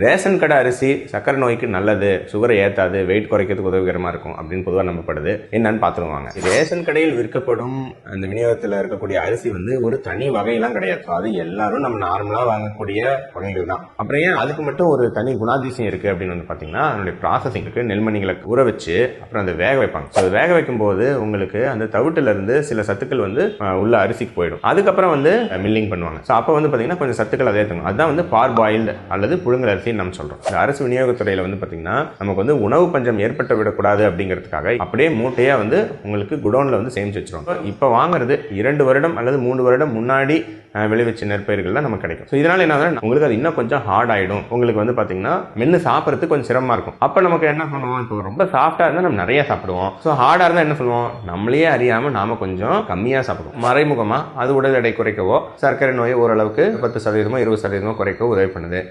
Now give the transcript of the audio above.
Ration கடை அரிசி சக்கரை நோய்க்கு நல்லது சுகரை ஏத்தாது வெயிட் குறைக்கிறதுக்கு உதவிகரமா இருக்கும் அப்படின்னு பொதுவாக நம்பப்படுது. என்னன்னு பார்த்துருவாங்க ரேஷன் கடையில் விற்கப்படும் அந்த விநியோகத்தில் இருக்கக்கூடிய அரிசி வந்து ஒரு தனி வகையெல்லாம் கிடையாது. அது எல்லாரும் நம்ம நார்மலாக வாங்கக்கூடிய வகைகள் தான். அப்புறம் ஏன் அதுக்கு மட்டும் ஒரு தனி குணாதிசயம் இருக்கு அப்படின்னு வந்து பார்த்தீங்கன்னா அதனுடைய ப்ராசஸிங் இருக்கு. நெல்மணிகளை ஊற வச்சு அப்புறம் அதை வேக வைப்பாங்க. So, அது வேக வைக்கும்போது உங்களுக்கு அந்த தவிட்டுல இருந்து சில சத்துக்கள் வந்து உள்ள அரிசிக்கு போயிடும். அதுக்கப்புறம் வந்து மில்லிங் பண்ணுவாங்க. ஸோ அப்போ வந்து பார்த்தீங்கன்னா கொஞ்சம் சத்துக்கள் அதே தரும் அதுதான் வந்து பார் பாயில்டு அல்லது புழுங்கல் அரிசின்னு நம்ம சொல்றோம். இந்த அரசு விநியோகத்துறையில் வந்து பார்த்தீங்கன்னா நமக்கு வந்து உணவு பஞ்சம் ஏற்பட்டு விடக்கூடாது அப்படிங்கிறதுக்காக அப்படியே மூட்டையாக வந்து உங்களுக்கு குடோனில் வந்து சேமிச்சு வச்சிருவாங்க இப்போ வாங்குறது இரண்டு வருடம் அல்லது மூணு வருடம் முன்னாடி விளைவிச்ச நெற்பயிர்கள் தான் நமக்கு கிடைக்கும். ஸோ இதனால என்ன ஆகுதுன்னா, உங்களுக்கு அது இன்னும் கொஞ்சம் ஹார்ட் ஆகிடும் உங்களுக்கு வந்து பார்த்தீங்கன்னா மென்று சாப்பிட்றதுக்கு கொஞ்சம் சிரமமா இருக்கும். அப்போ நமக்கு என்ன பண்ணுவோம்? இப்போ ரொம்ப சாஃப்டாக இருந்தால் நம்ம நிறைய சாப்பிடுவோம். ஸோ ஹார்டாக இருந்தால் என்ன சொல்லுவோம்? நம்மளே அறியாமல் நாம கொஞ்சம் கம்மியாக சாப்பிடுவோம். மறைமுகமாக அது உடல் எடை குறைக்கவோ சர்க்கரை நோயை ஓரளவுக்கு பத்து சதவீதமோ இருபது சதவீதமோ குறைக்கவோ உதவி பண்ணுது.